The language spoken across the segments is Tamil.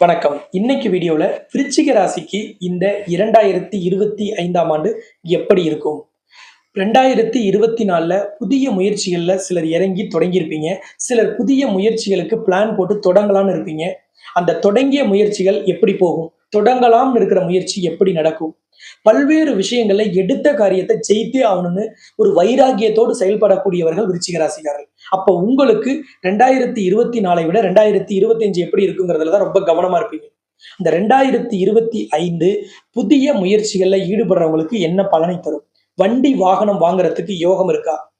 வணக்கம். இன்னைக்கு வீடியோவில் விருச்சிக ராசிக்கு இந்த இரண்டாயிரத்தி இருபத்தி ஐந்தாம் ஆண்டு எப்படி இருக்கும்? ரெண்டாயிரத்தி இருபத்தி நாலில் புதிய முயற்சிகளில் சிலர் இறங்கி தொடங்கியிருப்பீங்க. சிலர் புதிய முயற்சிகளுக்கு பிளான் போட்டு தொடங்கலான்னு இருப்பீங்க. அந்த தொடங்கிய முயற்சிகள் எப்படி போகும்? தொடங்கலாம்னு இருக்கிற முயற்சி எப்படி நடக்கும்? பல்வேறு விஷயங்கள்ல எடுத்த காரியத்தை ஜெயித்தே ஆகணும்னு ஒரு வைராகியத்தோடு செயல்படக்கூடியவர்கள் விருச்சிக ராசிக்காரர்கள். உங்களுக்கு ரெண்டாயிரத்தி இருபத்தி நாலை விட ரெண்டாயிரத்தி இருபத்தி எப்படி இருக்குங்கிறதுல தான் ரொம்ப கவனமா இருப்பீங்க. இந்த ரெண்டாயிரத்தி இருபத்தி ஐந்து புதிய முயற்சிகள்ல ஈடுபடுறவங்களுக்கு என்ன பலனை தரும்? வண்டி வாகனம் வாங்குறதுக்கு யோகம் இருக்கா?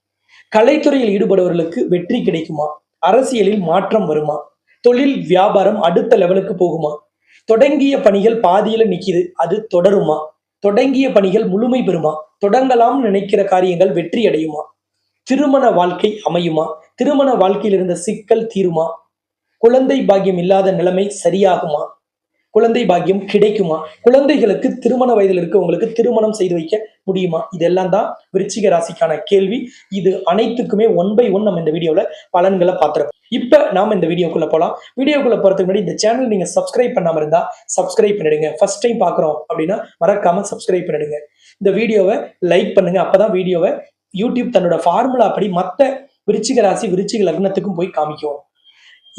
கலைத்துறையில் ஈடுபடுபவர்களுக்கு வெற்றி கிடைக்குமா? அரசியலில் மாற்றம் வருமா? தொழில் வியாபாரம் அடுத்த லெவலுக்கு போகுமா? தொடங்கிய பணிகள் பாதியில நிக்குது. அது தொடருமா? தொடங்கிய பணிகள் முழுமை பெறுமா? தொடங்கலாம் நினைக்கிற காரியங்கள் வெற்றி அடையுமா? திருமண வாழ்க்கை அமையுமா? திருமண வாழ்க்கையில் இருந்த சிக்கல் தீருமா? குழந்தை பாக்கியம் இல்லாத நிலைமை சரியாகுமா? குழந்தை பாக்கியம் கிடைக்குமா? குழந்தைகளுக்கு திருமண வயதில் இருக்கவங்களுக்கு திருமணம் செய்து வைக்க முடியுமா? இதெல்லாம் தான் விருச்சிக ராசிக்கான கேள்வி. இது அனைத்துக்குமே ஒன் பை ஒன் நம்ம இந்த வீடியோல பலன்களை பார்த்துருக்கோம். இப்ப நாம இந்த வீடியோக்குள்ள போலாம். வீடியோக்குள்ள போறதுக்கு முன்னாடி இந்த சேனல் நீங்க சப்ஸ்கிரைப் பண்ணாம இருந்தா சப்ஸ்கிரைப் பண்ணிடுங்க. ஃபர்ஸ்ட் டைம் பாக்குறோம் அப்படின்னா மறக்காம சப்ஸ்கிரைப் பண்ணிடுங்க. இந்த வீடியோவை லைக் பண்ணுங்க. அப்பதான் வீடியோவை யூடியூப் தன்னோட ஃபார்முலா படி மற்ற விருச்சிக ராசி விருச்சிக லக்னத்துக்கும் போய் காமிக்கும்.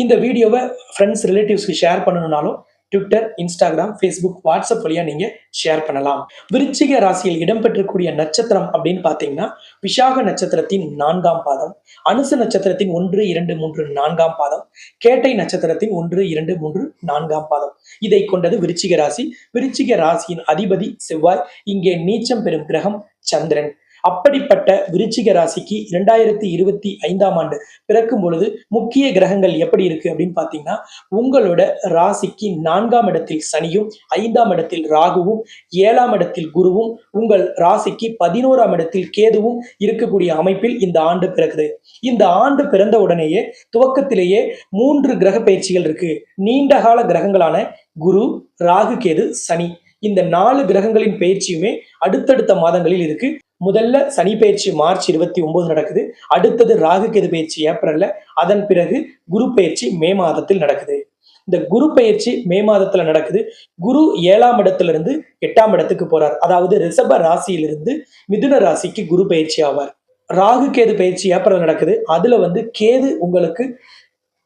இந்த வீடியோவை ஃப்ரெண்ட்ஸ் ரிலேட்டிவ்ஸ்க்கு ஷேர் பண்ணணும்னாலும் ட்விட்டர் இன்ஸ்டாகிராம் ஃபேஸ்புக் வாட்ஸ்அப் வழியா நீங்க ஷேர் பண்ணலாம். விருச்சிக ராசியில் இடம்பெற்றக்கூடிய நட்சத்திரம் அப்படின்னு பார்த்தீங்கன்னா விஷாக நட்சத்திரத்தின் நான்காம் பாதம் அனுச நட்சத்திரத்தின் ஒன்று இரண்டு மூன்று நான்காம் பாதம் கேட்டை நட்சத்திரத்தின் ஒன்று இரண்டு மூன்று நான்காம் பாதம். இதை கொண்டது விருச்சிக ராசி. விருச்சிக ராசியின் அதிபதி செவ்வாய். இங்கே நீச்சம் பெறும் கிரகம் சந்திரன். அப்படிப்பட்ட விருச்சிக ராசிக்கு இரண்டாயிரத்தி இருபத்தி ஐந்தாம் ஆண்டு பிறக்கும் பொழுது முக்கிய கிரகங்கள் எப்படி இருக்கு அப்படின்னு பார்த்தீங்கன்னா உங்களோட ராசிக்கு நான்காம் இடத்தில் சனியும் ஐந்தாம் இடத்தில் ராகுவும் ஏழாம் இடத்தில் குருவும் உங்கள் ராசிக்கு பதினோராம் இடத்தில் கேதுவும் இருக்கக்கூடிய அமைப்பில் இந்த ஆண்டு பிறகுது இந்த ஆண்டு பிறந்த உடனேயே துவக்கத்திலேயே மூன்று கிரக பயிற்சிகள் இருக்கு. நீண்ட கால கிரகங்களான குரு ராகு கேது சனி. இந்த நாலு கிரகங்களின் பயிற்சியுமே அடுத்தடுத்த மாதங்களில் இருக்கு. முதல்ல சனி பயிற்சி மார்ச் இருபத்தி ஒன்பது நடக்குது. அடுத்தது ராகு கேது பயிற்சி ஏப்ரல்ல. அதன் பிறகு குரு பயிற்சி மே மாதத்தில் நடக்குது. இந்த குரு பயிற்சி மே மாதத்துல நடக்குது. குரு ஏழாம் இடத்துல இருந்து எட்டாம் இடத்துக்கு போறார். அதாவது ரிஷப ராசியிலிருந்து மிதுன ராசிக்கு குரு பயிற்சி ஆவார். ராகு கேது பயிற்சி ஏப்ரல் நடக்குது. அதுல வந்து கேது உங்களுக்கு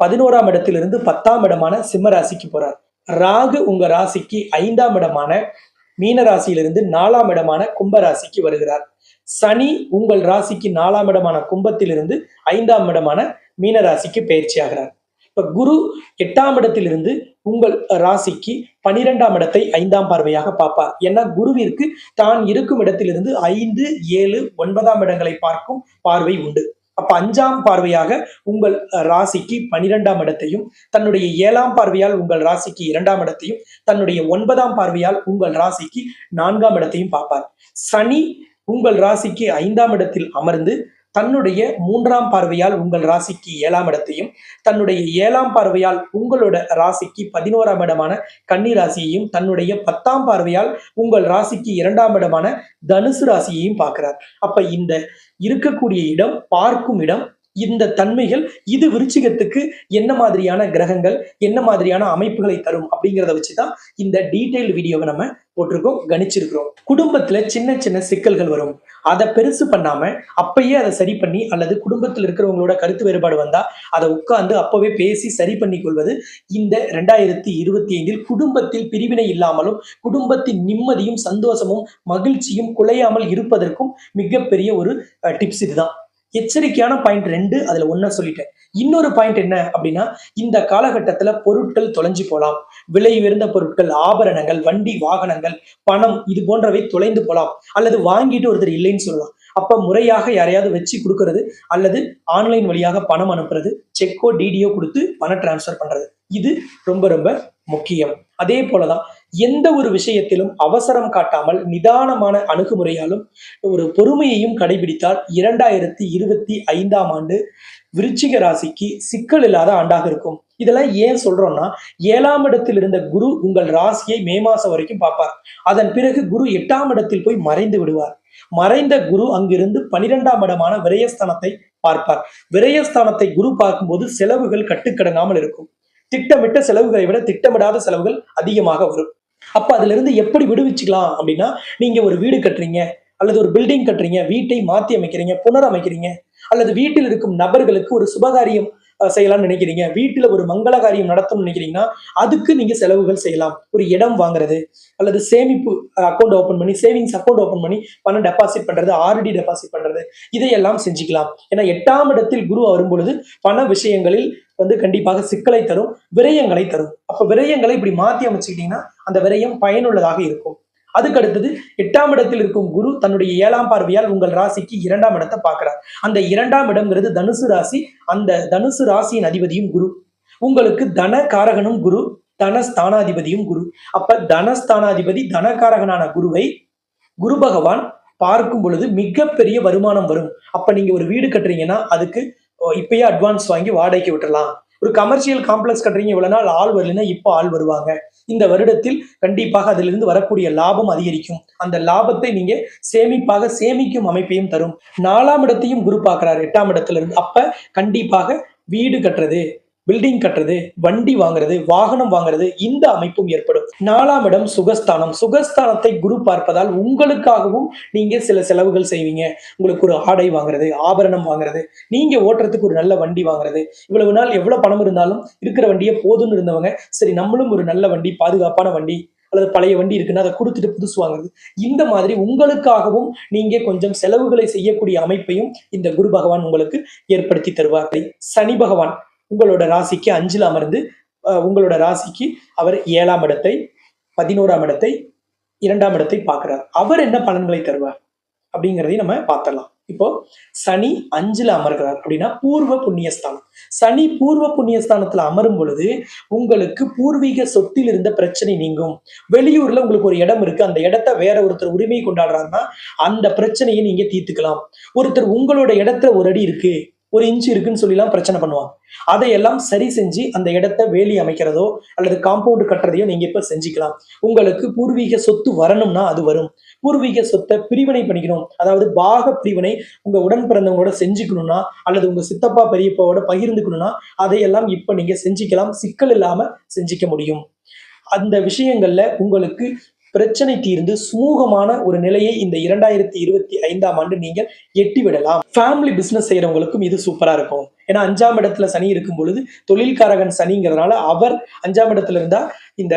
பதினோராம் இடத்திலிருந்து பத்தாம் இடமான சிம்ம ராசிக்கு போறார். ராகு உங்க ராசிக்கு ஐந்தாம் இடமான மீன ராசியிலிருந்து நாலாம் இடமான கும்ப ராசிக்கு வருகிறார். சனி உங்கள் ராசிக்கு நாலாம் இடமான கும்பத்திலிருந்து ஐந்தாம் இடமான மீன ராசிக்கு பயிற்சி ஆகிறார் இப்ப குரு எட்டாம் இடத்திலிருந்து உங்கள் ராசிக்கு பனிரெண்டாம் இடத்தை ஐந்தாம் பார்வையாக பார்ப்பார். ஏன்னா குருவிற்கு தான் இருக்கும் இடத்திலிருந்து ஐந்து ஏழு ஒன்பதாம் இடங்களை பார்க்கும் பார்வை உண்டு. அப்ப அஞ்சாம் பார்வையாக உங்கள் ராசிக்கு பனிரெண்டாம் இடத்தையும் தன்னுடைய ஏழாம் பார்வையால் உங்கள் ராசிக்கு இரண்டாம் இடத்தையும் தன்னுடைய ஒன்பதாம் பார்வையால் உங்கள் ராசிக்கு நான்காம் இடத்தையும் பார்ப்பார். சனி உங்கள் ராசிக்கு ஐந்தாம் இடத்தில் அமர்ந்து தன்னுடைய மூன்றாம் பார்வையால் உங்கள் ராசிக்கு ஏழாம் இடத்தையும் தன்னுடைய ஏழாம் பார்வையால் உங்களோட ராசிக்கு பதினோராம் இடமான கன்னி ராசியையும் தன்னுடைய பத்தாம் பார்வையால் உங்கள் ராசிக்கு இரண்டாம் இடமான தனுசு ராசியையும் பார்க்கிறார். அப்ப இந்த இருக்கக்கூடிய இடம் பார்க்கும் இடம் இந்த தன்மைகள் இது விருச்சிகத்துக்கு என்ன மாதிரியான கிரகங்கள் என்ன மாதிரியான அமைப்புகளை தரும் அப்படிங்கிறத வச்சுதான் இந்த டீடைல் வீடியோவை நம்ம போட்டிருக்கோம் கணிச்சிருக்கிறோம். குடும்பத்துல சின்ன சின்ன சிக்கல்கள் வரும். அதை பெருசு பண்ணாம அப்பயே அதை சரி பண்ணி அல்லது குடும்பத்தில் இருக்கிறவங்களோட கருத்து வேறுபாடு வந்தா அதை உட்கார்ந்து அப்பவே பேசி சரி பண்ணி கொள்வது இந்த ரெண்டாயிரத்தி இருபத்தி ஐந்தில் குடும்பத்தில் பிரிவினை இல்லாமலும் குடும்பத்தின் நிம்மதியும் சந்தோஷமும் மகிழ்ச்சியும் குலையாமல் இருப்பதற்கும் மிகப்பெரிய ஒரு டிப்ஸ் இதுதான். எச்சரிக்கையான பாயிண்ட் ரெண்டு அதுல ஒன்ன சொல்லிட்டேன். இன்னொரு பாயிண்ட் என்ன அப்படின்னா இந்த காலகட்டத்துல பொருட்கள் தொலைஞ்சு போலாம். விலை உயர்ந்த பொருட்கள் ஆபரணங்கள் வண்டி வாகனங்கள் பணம் இது போன்றவை தொலைந்து போலாம். அல்லது வாங்கிட்டு ஒருத்தர் இல்லைன்னு சொல்லலாம். அப்ப முறையாக யாரையாவது வச்சு கொடுக்கறது அல்லது ஆன்லைன் வழியாக பணம் அனுப்புறது செக்கோ டிடியோ கொடுத்து பணம் டிரான்ஸ்ஃபர் பண்றது. இது ரொம்ப ரொம்ப முக்கியம். அதே போலதான் எந்த ஒரு விஷயத்திலும் அவசரம் காட்டாமல் நிதானமான அணுகுமுறையாலும் ஒரு பொறுமையையும் கடைபிடித்தால் இரண்டாயிரத்தி இருபத்தி ஐந்தாம் ஆண்டு விருச்சிக ராசிக்கு சிக்கல் இல்லாத ஆண்டாக இருக்கும். இதெல்லாம் ஏன் சொல்றோம்னா ஏழாம் இடத்தில் இருந்த குரு உங்கள் ராசியை மே மாசம் வரைக்கும் பார்ப்பார். அதன் பிறகு குரு எட்டாம் இடத்தில் போய் மறைந்து விடுவார். மறைந்த குரு அங்கிருந்து பனிரெண்டாம் இடமான விரயஸ்தானத்தை பார்ப்பார். விரயஸ்தானத்தை குரு பார்க்கும்போது செலவுகள் கட்டுக்கடங்காமல் இருக்கும். திட்டமிட்ட செலவுகளை விட திட்டமிடாத செலவுகள் அதிகமாக வரும். அப்ப அதுல இருந்து எப்படி விடுவிச்சுக்கலாம் அப்படின்னா நீங்க ஒரு வீடு கட்டுறீங்க அல்லது ஒரு பில்டிங் கட்டுறீங்க வீட்டை மாத்தி அமைக்கிறீங்க புனரமைக்கிறீங்க அல்லது வீட்டில் இருக்கும் நபர்களுக்கு ஒரு சுபகாரியம் செய்யலாம்னு நினைக்கிறீங்க வீட்டுல ஒரு மங்கள காரியம் நடத்தணும்னு நினைக்கிறீங்கன்னா அதுக்கு நீங்க செலவுகள் செய்யலாம். ஒரு இடம் வாங்குறது அல்லது சேமிப்பு அக்கௌண்ட் ஓபன் பண்ணி சேவிங்ஸ் அக்கௌண்ட் ஓபன் பண்ணி பணம் டெபாசிட் பண்றது ஆர்டி டெபாசிட் பண்றது இதையெல்லாம் செஞ்சுக்கலாம். ஏன்னா எட்டாம் இடத்தில் குரு வரும் பொழுது பண விஷயங்களில் வந்து கண்டிப்பாக சிக்கலை தரும் விரயங்களை தரும். அப்போ விரயங்களை இப்படி மாற்றி அமைச்சுக்கிட்டீங்கன்னா அந்த விரயம் பயனுள்ளதாக இருக்கும். அதுக்கு அடுத்தது எட்டாம் இடத்தில் இருக்கும் குரு தன்னுடைய ஏழாம் பார்வையால் உங்கள் ராசிக்கு இரண்டாம் இடத்தை பார்க்கிறார். அந்த இரண்டாம் இடம்ங்கிறது தனுசு ராசி அந்த தனுசு ராசியின் அதிபதியும் குரு. உங்களுக்கு தன காரகனும் குரு தனஸ்தானாதிபதியும் குரு. அப்ப தனஸ்தானாதிபதி தனகாரகனான குருவை குரு பகவான் பார்க்கும் பொழுது மிகப்பெரிய வருமானம் வரும். அப்ப நீங்க ஒரு வீடு கட்டுறீங்கன்னா அதுக்கு இப்பயே அட்வான்ஸ் வாங்கி வாடகைக்கு விட்டுறலாம். ஒரு கமர்ஷியல் காம்ப்ளெக்ஸ் கட்டுறீங்க இவ்வளவு நாள் ஆள் வரலன்னா இப்போ ஆள் வருவாங்க. இந்த வருடத்தில் கண்டிப்பாக அதிலிருந்து வரக்கூடிய லாபம் அதிகரிக்கும். அந்த லாபத்தை நீங்க சேமிப்பாக சேமிக்கும் அமைப்பையும் தரும். நாலாம் இடத்தையும் குரு பார்க்கிறார். எட்டாம் இடத்துல இருந்து அப்ப கண்டிப்பாக வீடு கட்டுறது. பில்டிங் கட்டுறது வண்டி வாங்குறது வாகனம் வாங்குறது இந்த அமைப்பும் ஏற்படும். நாலாம் இடம் சுகஸ்தானம். சுகஸ்தானத்தை குரு பார்ப்பதால் உங்களுக்காகவும் நீங்க சில செலவுகள் செய்வீங்க. உங்களுக்கு ஒரு ஆடை வாங்குறது ஆபரணம் வாங்குறது நீங்க ஓட்டுறதுக்கு ஒரு நல்ல வண்டி வாங்குறது. இவ்வளவு நாள் எவ்வளவு பணம் இருந்தாலும் இருக்கிற வண்டியே போதும்னு இருந்தவங்க சரி நம்மளும் ஒரு நல்ல வண்டி பாதுகாப்பான வண்டி அல்லது பழைய வண்டி இருக்குன்னா அதை கொடுத்துட்டு புதுசு வாங்குறது. இந்த மாதிரி உங்களுக்காகவும் நீங்க கொஞ்சம் செலவுகளை செய்யக்கூடிய அமைப்பையும் இந்த குரு பகவான் உங்களுக்கு ஏற்படுத்தி தருவார். சனி பகவான் உங்களோட ராசிக்கு அஞ்சில் அமர்ந்து உங்களோட ராசிக்கு அவர் ஏழாம் இடத்தை பதினோராம் இடத்தை இரண்டாம் இடத்தை பார்க்கிறார். அவர் என்ன பலன்களை தருவார் அப்படிங்கிறதையும் நம்ம பார்த்தலாம் இப்போ சனி அஞ்சுல அமர்கிறார் அப்படின்னா பூர்வ புண்ணியஸ்தானம். சனி பூர்வ புண்ணியஸ்தானத்துல அமரும் பொழுது உங்களுக்கு பூர்வீக சொத்தில் இருந்த பிரச்சனை நீங்கும். வெளியூர்ல உங்களுக்கு ஒரு இடம் இருக்கு அந்த இடத்த வேற ஒருத்தர் உரிமை கொண்டாடுறாருன்னா அந்த பிரச்சனையை நீங்க தீர்த்துக்கலாம். ஒருத்தர் உங்களோட இடத்துல ஒரு அடி இருக்கு ஒரு இன்ச் இருக்குன்னு சொல்லிலாம் பிரச்சனை பண்ணுவாங்க. அதையெல்லாம் சரி செஞ்சு அந்த இடத்த வேலி அமைக்கிறதோ அல்லது காம்பவுண்டு கட்டுறதையோ நீங்க இப்ப செஞ்சுக்கலாம். உங்களுக்கு பூர்வீக சொத்து வரணும்னா அது வரும். பூர்வீக சொத்தை பிரிவினை பண்ணிக்கணும். அதாவது பாக பிரிவினை உங்க உடன் பிறந்தவங்களோட செஞ்சுக்கணும்னா அல்லது உங்க சித்தப்பா பெரியப்பாவோட பகிர்ந்துக்கணும்னா அதையெல்லாம் இப்ப நீங்க செஞ்சுக்கலாம். சிக்கல் இல்லாம செஞ்சுக்க முடியும். அந்த விஷயங்கள்ல உங்களுக்கு பிரச்சனை தீர்ந்து சுமூகமான ஒரு நிலையை இந்த இரண்டாயிரத்தி இருபத்தி ஐந்தாம் ஆண்டு நீங்கள் எட்டி விடலாம் ஃபேமிலி பிசினஸ் செய்யறவங்களுக்கும் இது சூப்பரா இருக்கும். ஏன்னா அஞ்சாம் இடத்துல சனி இருக்கும் பொழுது தொழில்காரகன் சனிங்கிறதுனால அவர் அஞ்சாம் இடத்துல இருந்தா இந்த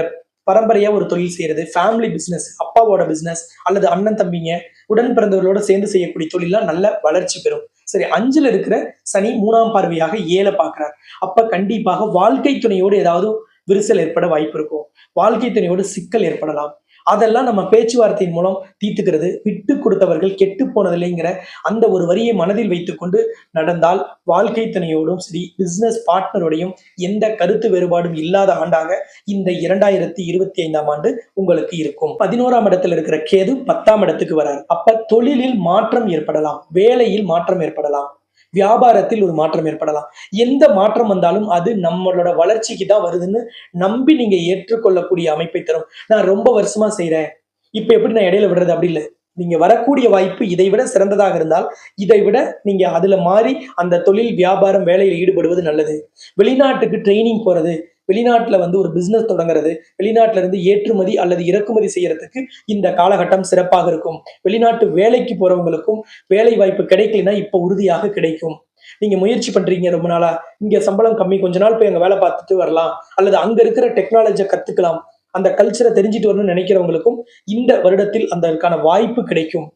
பரம்பரையா ஒரு தொழில் செய்யறது ஃபேமிலி பிசினஸ் அப்பாவோட பிசினஸ் அல்லது அண்ணன் தம்பிங்க உடன் பிறந்தவர்களோட சேர்ந்து செய்யக்கூடிய தொழிலாம் நல்ல வளர்ச்சி பெறும். சரி அஞ்சுல இருக்கிற சனி மூணாம் பார்வையாக ஏழை பார்க்கிறார். அப்ப கண்டிப்பாக வாழ்க்கை துணையோடு ஏதாவது விரிசல் ஏற்பட வாய்ப்பு இருக்கும். வாழ்க்கை துணையோடு சிக்கல் ஏற்படலாம். அதெல்லாம் நம்ம பேச்சுவார்த்தையின் மூலம் தீர்த்துக்கிறது விட்டு கொடுத்தவர்கள் கெட்டு போனதில்லைங்கிற அந்த ஒரு வரியை மனதில் வைத்துக்கொண்டு நடந்தால் வாழ்க்கை துணையோடும் சரி பிசினஸ் பார்ட்னரோடையும் எந்த கருத்து வேறுபாடும் இல்லாத ஆண்டாக இந்த இரண்டாயிரத்தி இருபத்தி ஐந்தாம் ஆண்டு உங்களுக்கு இருக்கும். பதினோராம் இடத்துல இருக்கிற கேது பத்தாம் இடத்துக்கு வரார். அப்ப தொழிலில் மாற்றம் ஏற்படலாம் வேலையில் மாற்றம் ஏற்படலாம். வியாபாரத்தில் ஒரு மாற்றம் ஏற்படலாம். எந்த மாற்றம் வந்தாலும் அது நம்மளோட வளர்ச்சிக்கு தான் வருதுன்னு நம்பி நீங்க ஏற்றுக்கொள்ளக்கூடிய அமைப்பை தரும். நான் ரொம்ப வருஷமா செய்யறேன் இப்ப எப்படி நான் இடையில விடுறது? அப்படி இல்லை. நீங்க வரக்கூடிய வாய்ப்பு இதை விட சிறந்ததாக இருந்தால் இதை விட நீங்க அதுல மாறி அந்த தொழில் வியாபாரம் வேலையில் ஈடுபடுவது நல்லது. வெளிநாட்டுக்கு ட்ரைனிங் போறது வெளிநாட்டுல வந்து ஒரு பிசினஸ் தொடங்குறது வெளிநாட்டுல இருந்து ஏற்றுமதி அல்லது இறக்குமதி செய்யறதுக்கு இந்த காலகட்டம் சிறப்பாக இருக்கும். வெளிநாட்டு வேலைக்கு போறவங்களுக்கும் வேலை வாய்ப்பு கிடைக்கலனா இப்போ உறுதியாக கிடைக்கும். நீங்க முயற்சி பண்றீங்க ரொம்ப நாளா இங்க சம்பளம் கம்மி கொஞ்ச நாள் போய் அங்க வேலை பார்த்துட்டு வரலாம் அல்லது அங்க இருக்கிற டெக்னாலஜியை கத்துக்கலாம். அந்த கல்ச்சரை தெரிஞ்சுட்டு வரணும்னு நினைக்கிறவங்களுக்கும் இந்த வருடத்தில் அதற்கான வாய்ப்பு கிடைக்கும்.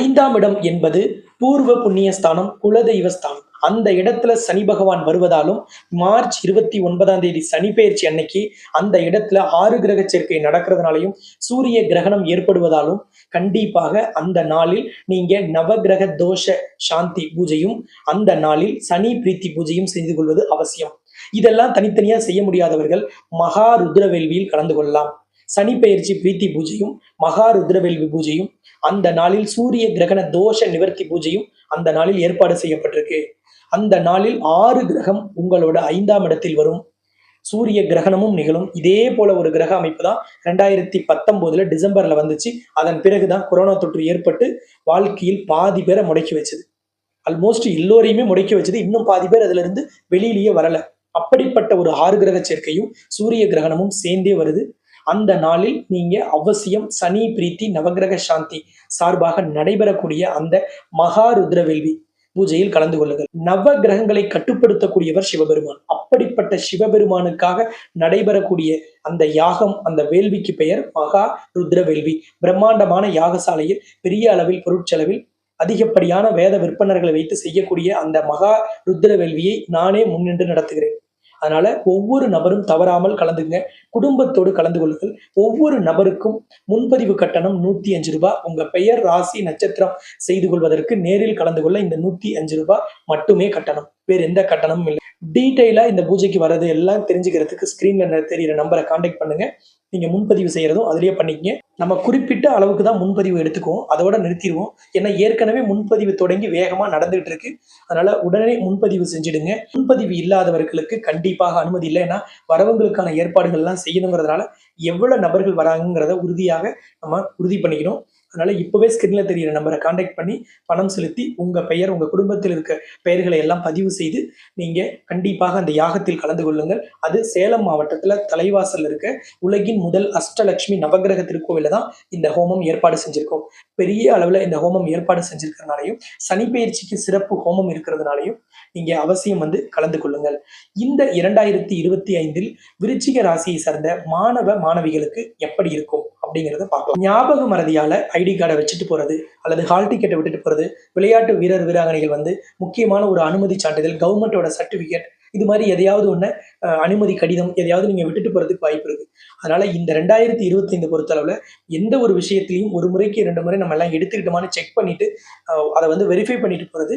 ஐந்தாம் இடம் என்பது பூர்வ புண்ணிய ஸ்தானம் குலதெய்வ ஸ்தானம் அந்த இடத்துல சனி பகவான் வருவதாலும் மார்ச் இருபத்தி ஒன்பதாம் தேதி சனி பெயர்ச்சி அன்னைக்கு அந்த இடத்துல ஆறு கிரக சேர்க்கை நடக்கிறதுனாலையும் சூரிய கிரகணம் ஏற்படுவதாலும் கண்டிப்பாக அந்த நாளில் நீங்க நவகிரக தோஷ சாந்தி பூஜையும் அந்த நாளில் சனி பிரீத்தி பூஜையும் செய்து கொள்வது அவசியம். இதெல்லாம் தனித்தனியா செய்ய முடியாதவர்கள் மகா ருத்ர வேள்வியில் கலந்து கொள்ளலாம். சனி பெயர்ச்சி பிரீத்தி பூஜையும் மகா ருத்ரவேல்வி பூஜையும் அந்த நாளில் சூரிய கிரகண தோஷ நிவர்த்தி பூஜையும் அந்த நாளில் ஏற்பாடு செய்யப்பட்டிருக்கு. அந்த நாளில் ஆறு கிரகம் உங்களோட ஐந்தாம் இடத்தில் வரும். சூரிய கிரகணமும் நிகழும். இதே போல ஒரு கிரக அமைப்பு தான் ரெண்டாயிரத்தி பத்தொன்பதுல டிசம்பர்ல வந்துச்சு. அதன் பிறகுதான் கொரோனா தொற்று ஏற்பட்டு வாழ்க்கையில் பாதி பேரை முடக்கி வச்சது. ஆல்மோஸ்ட் எல்லோரையுமே முடக்கி வச்சது. இன்னும் பாதி பேர் அதுல இருந்து வெளியிலேயே வரல. அப்படிப்பட்ட ஒரு ஆறு கிரக சேர்க்கையும் சூரிய கிரகணமும் சேர்ந்தே வருது. அந்த நாளில் நீங்க அவசியம் சனி பிரீத்தி நவகிரக சாந்தி சார்பாக நடைபெறக்கூடிய அந்த மகா ருத்ர வேள்வி பூஜையில் கலந்து கொள்ளுங்கள். நவ கிரகங்களை கட்டுப்படுத்தக்கூடியவர் சிவபெருமான். அப்படிப்பட்ட சிவபெருமானுக்காக நடைபெறக்கூடிய அந்த யாகம் அந்த வேள்விக்கு பெயர் மகா ருத்ர வேள்வி. பிரம்மாண்டமான யாகசாலையில் பெரிய அளவில் பொருட்செலவில் அதிகப்படியான வேத விற்பனர்களை வைத்து செய்யக்கூடிய அந்த மகா ருத்ர வேள்வியை நானே முன்னின்று நடத்துகிறேன். அதனால ஒவ்வொரு நபரும் தவறாமல் கலந்துங்க குடும்பத்தோடு கலந்து கொள்ளுங்கள். ஒவ்வொரு நபருக்கும் முன்பதிவு கட்டணம் நூத்தி அஞ்சு ரூபாய் உங்க பெயர் ராசி நட்சத்திரம் செய்து கொள்வதற்கு நேரில் கலந்து கொள்ள இந்த நூத்தி அஞ்சு ரூபாய் மட்டுமே கட்டணம். வேற எந்த கட்டணமும் இல்லை. டீட்டெயிலா இந்த பூஜைக்கு வர்றது எல்லாம் தெரிஞ்சுக்கிறதுக்கு ஸ்கிரீன்ல தெரியிற நம்பரை காண்டாக்ட் பண்ணுங்க. நீங்கள் முன்பதிவு செய்கிறதும் அதுலேயே பண்ணிக்கங்க. நம்ம குறிப்பிட்ட அளவுக்கு தான் முன்பதிவு எடுத்துக்குவோம். அதோட நிறுத்திடுவோம். ஏன்னா ஏற்கனவே முன்பதிவு தொடங்கி வேகமாக நடந்துகிட்டு இருக்கு. அதனால உடனே முன்பதிவு செஞ்சிடுங்க. முன்பதிவு இல்லாதவர்களுக்கு கண்டிப்பாக அனுமதி இல்லை. ஏன்னா வரவங்களுக்கான ஏற்பாடுகள்லாம் செய்யணுங்கிறதுனால எவ்வளோ நபர்கள் வராங்கிறத உறுதியாக நம்ம உறுதி பண்ணிக்கணும். அதனால இப்பவே ஸ்கிரீன்ல தெரியிற நம்பரை காண்டாக்ட் பண்ணி பணம் செலுத்தி உங்க பெயர் உங்க குடும்பத்தில் இருக்க பெயர்களை எல்லாம் பதிவு செய்து நீங்க கண்டிப்பாக அந்த யாகத்தில் கலந்து கொள்ளுங்கள். அது சேலம் மாவட்டத்துல தலைவாசல் இருக்க உலகின் முதல் அஷ்டலட்சுமி நவகிரக திருக்கோவில தான் இந்த ஹோமம் ஏற்பாடு செஞ்சிருக்கோம். பெரிய அளவுல இந்த ஹோமம் ஏற்பாடு செஞ்சிருக்கிறதுனாலையும் சனி பயிற்சிக்கு சிறப்பு ஹோமம் இருக்கிறதுனாலையும் நீங்க அவசியம் வந்து கலந்து கொள்ளுங்கள். இந்த இரண்டாயிரத்தி இருபத்தி ஐந்தில் விருச்சிக ராசியை சார்ந்த மாணவ மாணவிகளுக்கு எப்படி இருக்கும் அப்படிங்கிறத பார்க்கலாம் ஞாபக மறதியால ஐடி கார்டை வச்சுட்டு போகிறது அல்லது ஹால் டிக்கெட்டை விட்டுட்டு போகிறது விளையாட்டு வீரர் வீராங்கனைகள் வந்து முக்கியமான ஒரு அனுமதி சான்றிதழ் கவர்மெண்ட்டோட சர்டிஃபிகேட் இது மாதிரி எதையாவது ஒன்று அனுமதி கடிதம் எதையாவது நீங்கள் விட்டுட்டு போகிறதுக்கு வாய்ப்பு இருக்குது அதனால் இந்த ரெண்டாயிரத்தி இருபத்தைந்து பொறுத்தளவில் எந்த ஒரு விஷயத்திலையும் ஒரு முறைக்கு ரெண்டு முறை நம்ம எல்லாம் எடுத்துக்கிட்டோமான்னு செக் பண்ணிவிட்டு அதை வந்து வெரிஃபை பண்ணிட்டு போகிறது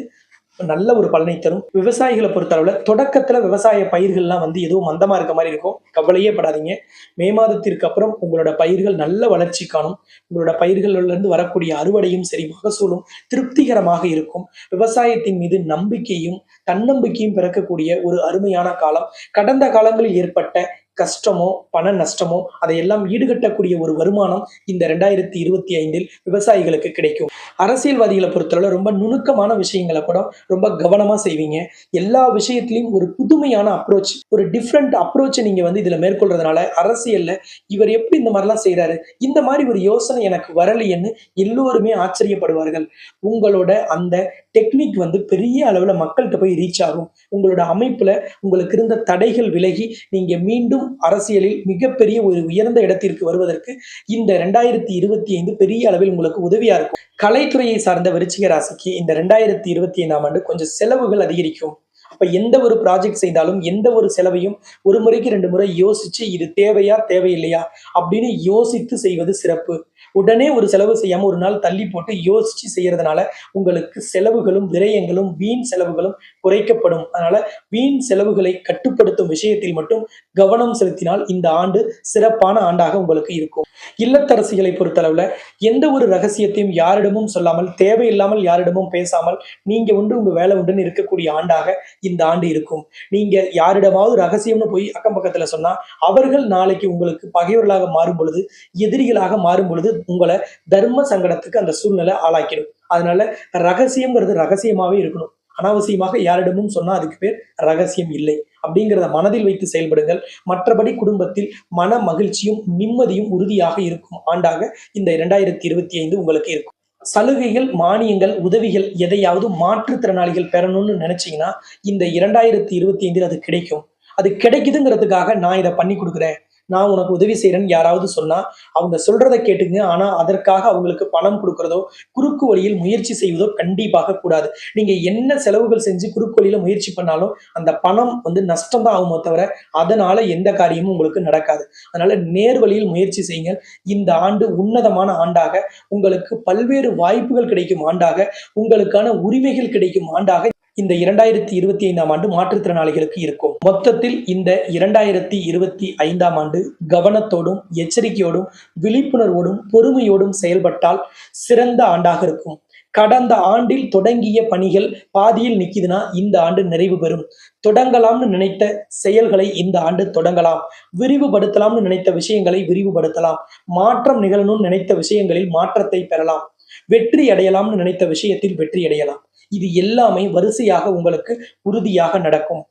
நல்ல ஒரு பலனை தரும். விவசாயிகளை பொறுத்தளவில் தொடக்கத்தில் விவசாய பயிர்கள்லாம் வந்து எதுவும் மந்தமாக இருக்க மாதிரி இருக்கும். கவலையே படாதீங்க. மே மாதத்திற்கு அப்புறம் உங்களோட பயிர்கள் நல்ல வளர்ச்சி காணும். உங்களோட பயிர்களிலிருந்து வரக்கூடிய அறுவடையும் சரி மகசூலும் திருப்திகரமாக இருக்கும். விவசாயத்தின் மீது நம்பிக்கையும் தன்னம்பிக்கையும் பிறக்கக்கூடிய ஒரு அருமையான காலம். கடந்த காலங்களில் ஏற்பட்ட கஷ்டமோ பண நஷ்டமோ அதையெல்லாம் ஈடுகட்டக்கூடிய ஒரு வருமானம் இந்த ரெண்டாயிரத்தி இருபத்தி ஐந்தில் விவசாயிகளுக்கு கிடைக்கும். அரசியல்வாதிகளை பொறுத்தளவு ரொம்ப நுணுக்கமான விஷயங்களை கூட ரொம்ப கவனமாக செய்வீங்க. எல்லா விஷயத்திலையும் ஒரு புதுமையான அப்ரோச் ஒரு டிஃப்ரெண்ட் அப்ரோச்சை நீங்கள் வந்து இதில் மேற்கொள்றதுனால அரசியலில் இவர் எப்படி இந்த மாதிரிலாம் செய்கிறாரு இந்த மாதிரி ஒரு யோசனை எனக்கு வரலையேன்னு எல்லோருமே ஆச்சரியப்படுவார்கள். உங்களோட அந்த டெக்னிக் வந்து பெரிய அளவில் மக்கள்கிட்ட போய் ரீச் ஆகும். உங்களோட அமைப்பில் உங்களுக்கு இருந்த தடைகள் விலகி நீங்கள் மீண்டும் அரசியலில் மிகப்பெரிய ஒரு உயர்ந்த இடத்திற்கு வருவதற்கு இந்த ரெண்டாயிரத்தி இருபத்தி ஐந்து பெரிய அளவில் உங்களுக்கு உதவியா இருக்கும். கலைத்துறையை சார்ந்த விருச்சிக ராசிக்கு இந்த ரெண்டாயிரத்தி இருபத்தி ஐந்தாம் ஆண்டு கொஞ்சம் செலவுகள் அதிகரிக்கும். அப்ப எந்த ஒரு ப்ராஜெக்ட் செய்தாலும் எந்த ஒரு செலவையும் ஒரு முறைக்கு ரெண்டு முறை யோசிச்சு இது தேவையா தேவையில்லையா அப்படின்னு யோசித்து செய்வது சிறப்பு. உடனே ஒரு செலவு செய்யாம ஒரு நாள் தள்ளி போட்டு யோசிச்சு செய்யறதுனால உங்களுக்கு செலவுகளும் விரயங்களும் வீண் செலவுகளும் குறைக்கப்படும். அதனால வீண் செலவுகளை கட்டுப்படுத்தும் விஷயத்தில் மட்டும் கவனம் செலுத்தினால் இந்த ஆண்டு சிறப்பான ஆண்டாக உங்களுக்கு இருக்கும். இல்லத்தரசிகளை பொறுத்தளவுல எந்த ஒரு ரகசியத்தையும் யாரிடமும் சொல்லாமல் தேவையில்லாமல் யாரிடமும் பேசாமல் நீங்க உண்டு உங்க வேலை உண்டுன்னு இருக்கக்கூடிய ஆண்டாக இந்த ஆண்டு இருக்கும். நீங்க யாரிடமாவது ரகசியம்னு போய் அக்கம் பக்கத்துல சொன்னா அவர்கள் நாளைக்கு உங்களுக்கு பகைவர்களாக மாறும் பொழுது எதிரிகளாக மாறும் பொழுது உங்களை தர்ம சங்கடத்துக்கு அந்த சூழ்நிலை ஆளாக்கிடும். அதனால ரகசியம்ங்கிறது ரகசியமாவே இருக்கணும். அனாவசியமாக யாரிடமும் சொன்னா அதுக்கு பேர் ரகசியம் இல்லை. அப்படிங்கிறத மனதில் வைத்து செயல்படுங்கள். மற்றபடி குடும்பத்தில் மன மகிழ்ச்சியும் நிம்மதியும் உறுதியாக இருக்கும் ஆண்டாக இந்த இரண்டாயிரத்தி இருபத்தி ஐந்து உங்களுக்கு இருக்கும். சலுகைகள் மானியங்கள் உதவிகள் எதையாவது மாற்றுத்திறனாளிகள் பெறணும்னு நினைச்சீங்கன்னா இந்த இரண்டாயிரத்தி இருபத்தி ஐந்தில் அது கிடைக்கும். அது கிடைக்குதுங்கிறதுக்காக நான் இதை பண்ணி கொடுக்குறேன். நான் உனக்கு உதவி செய்கிறேன்னு யாராவது சொன்னா அவங்க சொல்கிறத கேட்டுங்க ஆனா அதற்காக அவங்களுக்கு பணம் கொடுக்கறதோ குறுக்கு வழியில் முயற்சி செய்வதோ கண்டிப்பாக கூடாது. நீங்க என்ன செலவுகள் செஞ்சு குறுக்கு வழியில முயற்சி பண்ணாலும் அந்த பணம் வந்து நஷ்டம் தான் ஆகுமோ தவிர அதனால எந்த காரியமும் உங்களுக்கு நடக்காது. அதனால நேர் வழியில் முயற்சி செய்யுங்க இந்த ஆண்டு உன்னதமான ஆண்டாக உங்களுக்கு பல்வேறு வாய்ப்புகள் கிடைக்கும் ஆண்டாக உங்களுக்கான உரிமைகள் கிடைக்கும் ஆண்டாக இந்த இரண்டாயிரத்தி இருபத்தி ஐந்தாம் ஆண்டு மாற்றுத்திறனாளிகளுக்கு இருக்கும். மொத்தத்தில் இந்த இரண்டாயிரத்தி இருபத்தி ஐந்தாம் ஆண்டு கவனத்தோடும் எச்சரிக்கையோடும் விழிப்புணர்வோடும் பொறுமையோடும் செயல்பட்டால் சிறந்த ஆண்டாக இருக்கும். கடந்த ஆண்டில் தொடங்கிய பணிகள் பாதியில் நிக்குதுன்னா இந்த ஆண்டு நிறைவு பெறும். தொடங்கலாம்னு நினைத்த செயல்களை இந்த ஆண்டு தொடங்கலாம். விரிவுபடுத்தலாம்னு நினைத்த விஷயங்களை விரிவுபடுத்தலாம். மாற்றம் நிகழணும்னு நினைத்த விஷயங்களில் மாற்றத்தை பெறலாம். வெற்றி அடையலாம்னு நினைத்த விஷயத்தில் வெற்றி அடையலாம். இது எல்லாமே வரிசையாக உங்களுக்கு உறுதியாக நடக்கும்.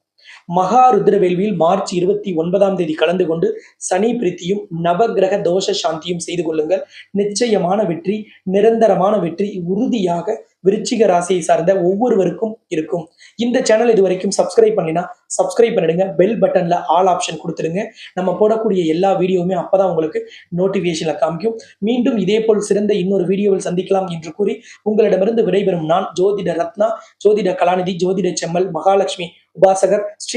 மகா ருத்ரவேள்வியில் மார்ச் இருபத்தி ஒன்பதாம் தேதி கலந்து கொண்டு சனி பிரித்தியும் நவகிரக தோஷ சாந்தியும் செய்து கொள்ளுங்கள். நிச்சயமான வெற்றி நிரந்தரமான வெற்றி உறுதியாக விருச்சிக ராசியை சார்ந்த ஒவ்வொருவருக்கும் இருக்கும். இந்த சேனல் இது வரைக்கும் சப்ஸ்கிரைப் பண்ணினா சப்ஸ்கிரைப் பண்ணிடுங்க. பெல் பட்டன்ல ஆல் ஆப்ஷன் கொடுத்துடுங்க. நம்ம போடக்கூடிய எல்லா வீடியோவுமே அப்பதான் உங்களுக்கு நோட்டிபிகேஷன்ல காமிக்கும். மீண்டும் இதே போல் சிறந்த இன்னொரு வீடியோவில் சந்திக்கலாம் என்று கூறி உங்களிடமிருந்து விடைபெறும் நான் ஜோதிட ரத்னா ஜோதிட கலாநிதி ஜோதிட செம்மல் மகாலட்சுமி உபாசகர் ஸ்ரீ